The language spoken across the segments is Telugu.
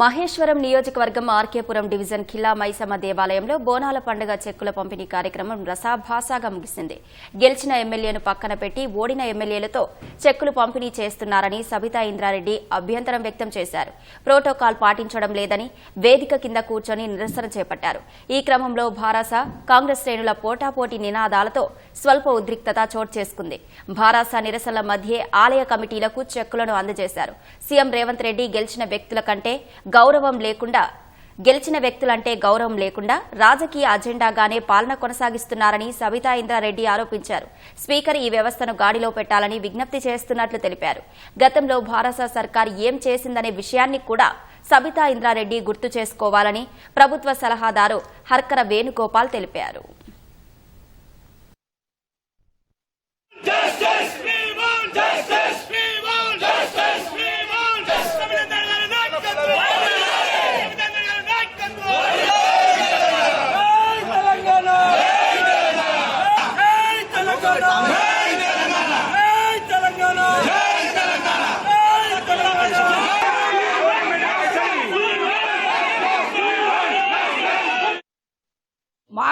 మహేశ్వరం నియోజకవర్గం ఆర్కేపురం డివిజన్ ఖిల్లా మైసమ్మ దేవాలయంలో బోనాల పండుగ చెక్కుల పంపిణీ కార్యక్రమం రసాభాసాగా ముగిసింది. గెలిచిన ఎమ్మెల్యేను పక్కన పెట్టి ఓడిన ఎమ్మెల్యేలతో చెక్కులు పంపిణీ చేస్తున్నారని సబితా ఇంద్రారెడ్డి అభ్యంతరం వ్యక్తం చేశారు. ప్రోటోకాల్ పాటించడం లేదని వేదిక కింద కూర్చొని నిరసన చేపట్టారు. ఈ క్రమంలో భారాస కాంగ్రెస్ శ్రేణుల పోటాపోటీ నినాదాలతో స్వల్ప ఉద్రిక్తత చోటు చేసుకుంది. భారాస నిరసనల మధ్యే ఆలయ కమిటీలకు చెక్కులను అందజేశారు. సీఎం రేవంత్ రెడ్డి గెలిచిన వ్యక్తుల కంటే గౌరవం లేకుండా గెలిచిన వ్యక్తులంటే గౌరవం లేకుండా రాజకీయ అజెండాగానే పాలన కొనసాగిస్తున్నారని సబితా ఇంద్రారెడ్డి ఆరోపించారు. స్పీకర్ ఈ వ్యవస్థను గాడిలో పెట్టాలని విజ్ఞప్తి చేస్తున్నట్లు తెలిపారు. గతంలో భారత సర్కార్ ఏం చేసిందనే విషయాన్ని కూడా సబితా ఇంద్రారెడ్డి గుర్తు చేసుకోవాలని ప్రభుత్వ సలహాదారు హర్కర వేణుగోపాల్ తెలిపారు.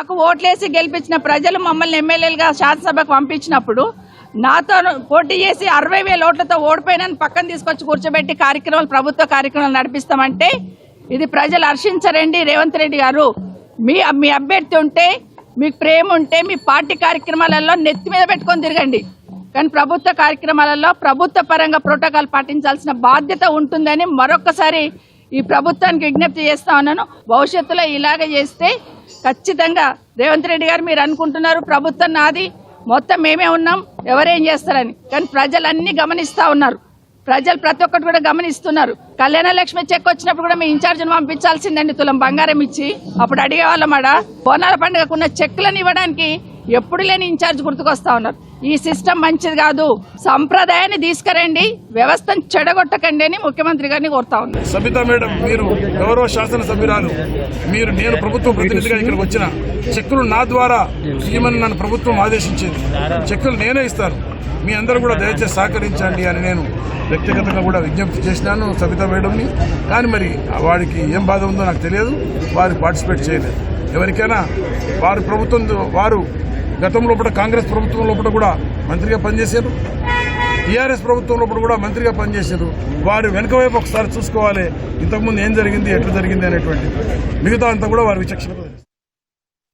మాకు ఓట్లేసి గెలిపించిన ప్రజలు మమ్మల్ని ఎమ్మెల్యేలుగా శాసనసభకు పంపించినప్పుడు నాతో పోటీ చేసి అరవై వేల ఓట్లతో ఓడిపోయినని పక్కన తీసుకొచ్చి కూర్చోబెట్టి కార్యక్రమాలు ప్రభుత్వ కార్యక్రమాలు నడిపిస్తామంటే ఇది ప్రజలు హర్షించరండి. రేవంత్ రెడ్డి గారు మీ మీ అభ్యర్థి ఉంటే మీకు ప్రేమ ఉంటే మీ పార్టీ కార్యక్రమాలలో నెత్తి మీద పెట్టుకొని తిరగండి. కానీ ప్రభుత్వ కార్యక్రమాలలో ప్రభుత్వ పరంగా ప్రోటోకాల్ పాటించాల్సిన బాధ్యత ఉంటుందని మరొకసారి ఈ ప్రభుత్వానికి విజ్ఞప్తి చేస్తా ఉన్నాను. భవిష్యత్తులో ఇలాగ చేస్తే ఖచ్చితంగా రేవంత్ రెడ్డి గారు మీరు అనుకుంటున్నారు ప్రభుత్వం నాది మొత్తం మేమే ఉన్నాం ఎవరేం చేస్తారని. కానీ ప్రజలన్నీ గమనిస్తూ ఉన్నారు. ప్రజలు ప్రతి ఒక్కటి కూడా గమనిస్తున్నారు. కళ్యాణ లక్ష్మి చెక్ వచ్చినప్పుడు కూడా మీ ఇన్ఛార్జిని పంపించాల్సిందండి తులం బంగారం ఇచ్చి. అప్పుడు అడిగేవాళ్ళమాడ బోనాల పండుగకున్న చెక్కులను ఇవ్వడానికి ఎప్పుడు లేని ఇన్ఛార్జ్ గుర్తుకొస్తా ఉన్నారు. ఈ సిస్టమ్ మంచిది కాదు. సంప్రదాయాన్ని తీసుకురండి. వ్యవస్థను చెడగొట్టకండి అని ముఖ్యమంత్రి గారిని కోరుతా ఉన్నారు. సబిత మేడం మీరు గౌరవ శాసనసభ్యురాలు. మీరు నేను ప్రభుత్వం ప్రతినిధిగా ఇక్కడికి వచ్చిన చెక్కులు నా ద్వారా ఇవ్వమని నన్ను ప్రభుత్వం ఆదేశించింది. చెక్కులు నేనే ఇస్తాను. మీ అందరూ కూడా దయచేసి సహకరించండి అని నేను వ్యక్తిగతంగా కూడా విజ్ఞప్తి చేసినాను సబిత మేడంని. కానీ మరి వాడికి ఏం బాధ ఉందో నాకు తెలియదు. వారు పార్టిసిపేట్ చేయలేదు. ఎవరికైనా వారు ప్రభుత్వం వారు గతం లోపల కాంగ్రెస్ ప్రభుత్వం లోపల కూడా మంత్రిగా పనిచేశారు. టీఆర్ఎస్ ప్రభుత్వం లోపల కూడా మంత్రిగా పనిచేశారు. వారి వెనుక వైపు ఒకసారి చూసుకోవాలి. ఇంతకుముందు ఏం జరిగింది ఎట్లా జరిగింది అనేటువంటి మిగతా అంతా కూడా వారి విచక్షణ